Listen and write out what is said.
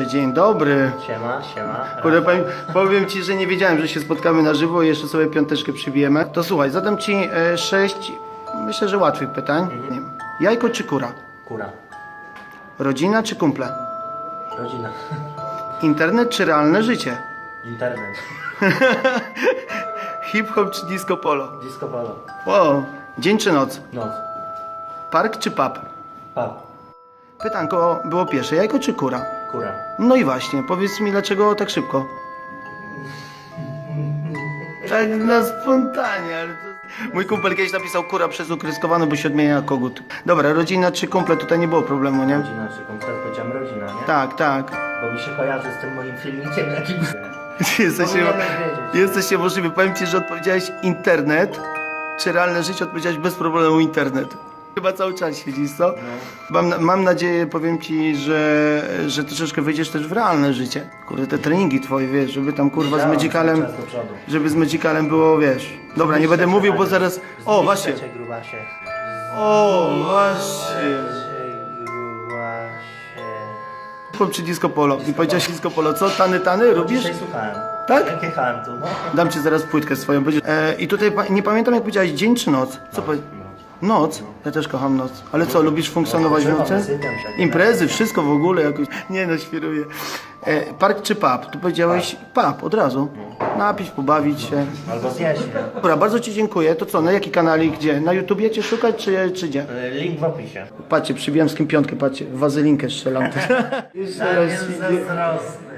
Dzień dobry. Siema, siema. Kurde, powiem, powiem ci, że nie wiedziałem, że się spotkamy na żywo i jeszcze sobie piąteczkę przybijemy. To słuchaj, zadam ci e, sześć, myślę, że łatwych pytań. Wiem. Jajko czy kura? Kura. Rodzina czy kumple? Rodzina. Internet czy realne życie? Internet. Hip-hop czy disco polo? Disco polo. Wow. Dzień czy noc? Noc. Park czy pub? Pub. Pytanko było pierwsze, jajko czy kura? Kura. No i właśnie, powiedz mi dlaczego tak szybko? Tak na spontanie, ale to... Mój kumpel kiedyś napisał kura przez ukryskowane, bo się odmienia kogut. Dobra, rodzina czy kumple, tutaj nie było problemu, nie? Rodzina, czy komplet powiedziałem rodzina, nie? Tak, tak. Bo mi się kojarzy z tym moim filmikiem jakimś. Jesteście, Powinieneś wiedzieć. jesteście możliwy. Powiem ci, że odpowiedziałeś internet, czy realne życie odpowiedziałeś bez problemu internet. Chyba cały czas siedzisz, co? Mam, mam nadzieję, powiem ci, że, że troszeczkę wyjdziesz też w realne życie. Kurde, te treningi twoje, wiesz, żeby tam kurwa z Działam Magicalem, cały czas do przodu. żeby z Magicalem było, wiesz. Dobra, nie będę mówił, bo zaraz... O, właśnie. Zniszczę cię, grubasie. O, właśnie. Zniszczę, grubasie. Hip-hop czy disco polo? I powiedziałeś disco polo, co? Tany, tany, robisz? Dzisiaj słuchałem. Tak? Jak jechałem tu, no. Dam ci zaraz płytkę swoją. Będziesz- E, I tutaj pa- nie pamiętam jak powiedziałeś, dzień czy noc? Co powie... Noc? Ja też kocham noc. Ale co, lubisz funkcjonować w Używam, nocy? Imprezy, wszystko w ogóle jakoś. Nie no, świruję. E, park czy pub? Tu powiedziałeś pub od razu. Napić, pobawić się. Albo zjeść? Dobra, bardzo ci dziękuję. To co, na jaki kanalik, gdzie? Na YouTubie cię szukać, czy, czy gdzie? Y, Link w opisie. Patrzcie, przybijam z kim piątkę, patrzcie, wazelinkę strzelam. Jeszcze Tak raz zazdrosny.